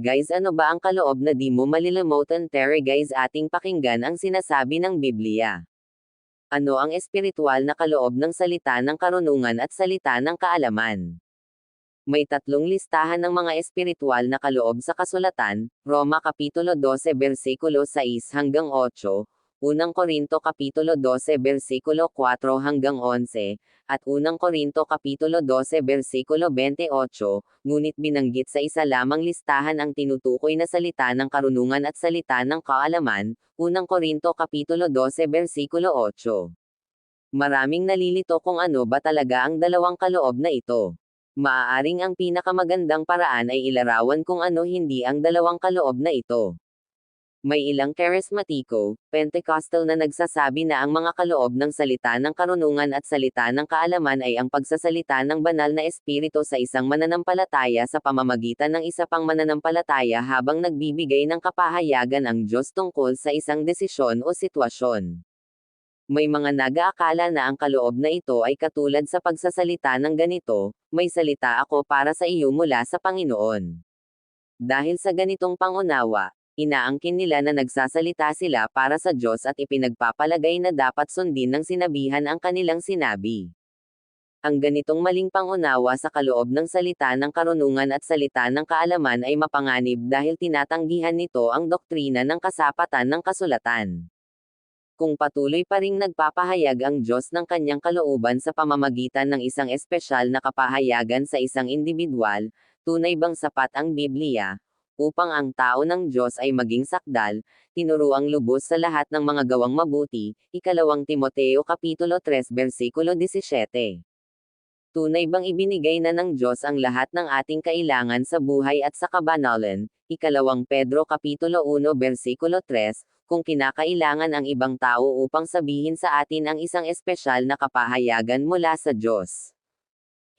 Guys ano ba ang kaloob na di mo malilimutan Tere guys ating pakinggan ang sinasabi ng Biblia. Ano ang espiritual na kaloob ng salita ng karunungan at salita ng kaalaman? May tatlong listahan ng mga espiritual na kaloob sa kasulatan, Roma Kapitulo 12 versikulo 6 hanggang 8, Unang Korinto Kapitulo 12 versikulo 4 hanggang 11, at Unang Korinto Kapitulo 12 versikulo 28, ngunit binanggit sa isa lamang listahan ang tinutukoy na salita ng karunungan at salita ng kaalaman, Unang Korinto Kapitulo 12 versikulo 8. Maraming nalilito kung ano ba talaga ang dalawang kaloob na ito. Maaaring ang pinakamagandang paraan ay ilarawan kung ano hindi ang dalawang kaloob na ito. May ilang charismatiko, Pentecostal na nagsasabi na ang mga kaloob ng salita ng karunungan at salita ng kaalaman ay ang pagsasalita ng banal na espiritu sa isang mananampalataya sa pamamagitan ng isa pang mananampalataya habang nagbibigay ng kapahayagan ang Diyos tungkol sa isang desisyon o sitwasyon. May mga nag-aakala na ang kaloob na ito ay katulad sa pagsasalita ng ganito, may salita ako para sa iyo mula sa Panginoon. Dahil sa ganitong pangunawa, inaangkin nila na nagsasalita sila para sa Diyos at ipinagpapalagay na dapat sundin ng sinabihan ang kanilang sinabi. Ang ganitong maling pangunawa sa kaloob ng salita ng karunungan at salita ng kaalaman ay mapanganib dahil tinatanggihan nito ang doktrina ng kasapatan ng kasulatan. Kung patuloy pa ring nagpapahayag ang Diyos ng kanyang kalooban sa pamamagitan ng isang espesyal na kapahayagan sa isang individual, tunay bang sapat ang Biblia, upang ang tao ng Diyos ay maging sakdal, tinuruang lubos sa lahat ng mga gawang mabuti, ikalawang Timoteo Kapitulo 3 versikulo 17. Tunay bang ibinigay na ng Diyos ang lahat ng ating kailangan sa buhay at sa kabanalan, ikalawang Pedro Kapitulo 1 versikulo 3, kung kinakailangan ang ibang tao upang sabihin sa atin ang isang espesyal na kapahayagan mula sa Diyos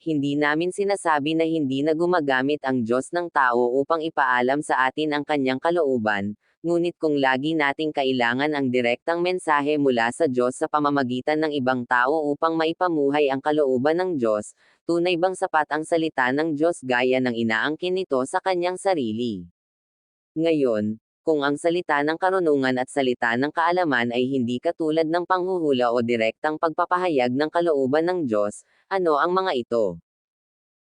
hindi namin sinasabi na hindi na gumagamit ang Diyos ng tao upang ipaalam sa atin ang kanyang kalooban, ngunit kung lagi nating kailangan ang direktang mensahe mula sa Diyos sa pamamagitan ng ibang tao upang maipamuhay ang kalooban ng Diyos, tunay bang sapat ang salita ng Diyos gaya ng inaangkin nito sa kanyang sarili? Ngayon, kung ang salita ng karunungan at salita ng kaalaman ay hindi katulad ng panghuhula o direktang pagpapahayag ng kalooban ng Diyos, ano ang mga ito?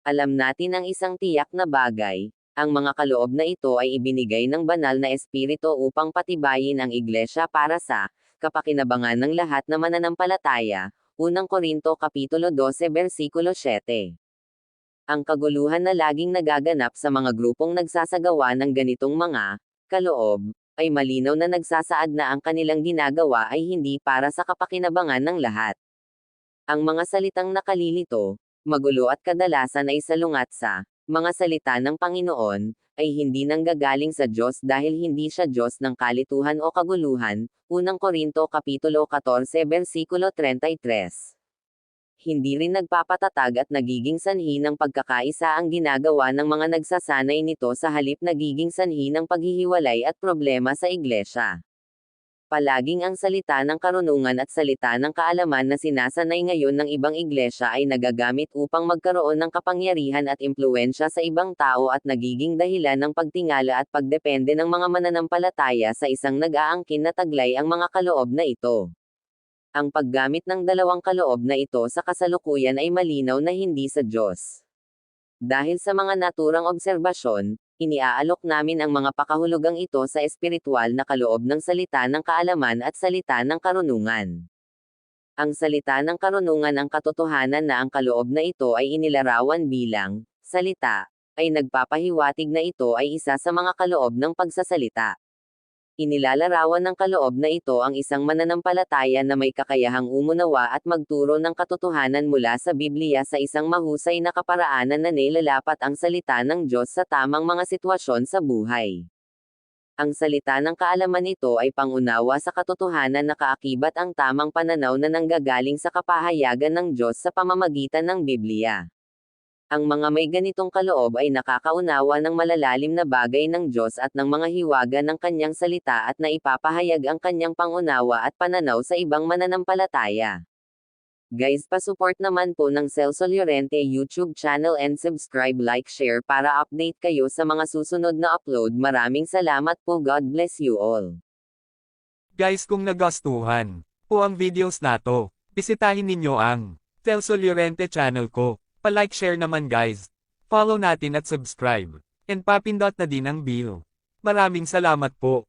Alam natin ang isang tiyak na bagay, ang mga kaloob na ito ay ibinigay ng banal na espiritu upang patibayin ang iglesia para sa kapakinabangan ng lahat na mananampalataya. Unang Korinto Kapitulo 12 Versikulo 7 Ang kaguluhan na laging nagaganap sa mga grupong nagsasagawa ng ganitong mga kaloob, ay malinaw na nagsasaad na ang kanilang ginagawa ay hindi para sa kapakinabangan ng lahat. Ang mga salitang nakalilito, magulo at kadalasan ay salungat sa mga salita ng Panginoon, ay hindi nanggagaling sa Diyos dahil hindi siya Diyos ng kalituhan o kaguluhan, unang Korinto Kapitulo 14 versikulo 33 hindi rin nagpapatatag at nagiging sanhi ng pagkakaisa ang ginagawa ng mga nagsasanay nito sa halip nagiging sanhi ng paghihiwalay at problema sa iglesia. Palaging ang salita ng karunungan at salita ng kaalaman na sinasanay ngayon ng ibang iglesia ay nagagamit upang magkaroon ng kapangyarihan at impluensya sa ibang tao at nagiging dahilan ng pagtingala at pagdepende ng mga mananampalataya sa isang nag-aangkin na taglay ang mga kaloob na ito. Ang paggamit ng dalawang kaloob na ito sa kasalukuyan ay malinaw na hindi sa Diyos. Dahil sa mga naturang obserbasyon, iniaalok namin ang mga pakahulugang ito sa espiritual na kaloob ng salita ng kaalaman at salita ng karunungan. Ang salita ng karunungan ang katotohanan na ang kaloob na ito ay inilarawan bilang salita, ay nagpapahiwatig na ito ay isa sa mga kaloob ng pagsasalita. Inilalarawan ng kaloob na ito ang isang mananampalataya na may kakayahang umunawa at magturo ng katotohanan mula sa Biblia sa isang mahusay na kaparaanan na nilalapat ang salita ng Diyos sa tamang mga sitwasyon sa buhay. Ang salita ng kaalaman nito ay pangunawa sa katotohanan na kaakibat ang tamang pananaw na nanggagaling sa kapahayagan ng Diyos sa pamamagitan ng Biblia. Ang mga may ganitong kaloob ay nakakaunawa ng malalalim na bagay ng Diyos at ng mga hiwaga ng kanyang salita at naipapahayag ang kanyang pangunawa at pananaw sa ibang mananampalataya. Guys pasupport naman po ng Celso Llorente YouTube channel and subscribe like share para update kayo sa mga susunod na upload. Maraming salamat po God bless you all. Guys kung nagustuhan po ang videos na to, bisitahin ninyo ang Telso Llorente channel ko. Pa-like share naman guys. Follow natin at subscribe. And papindot na din ang bell. Maraming salamat po.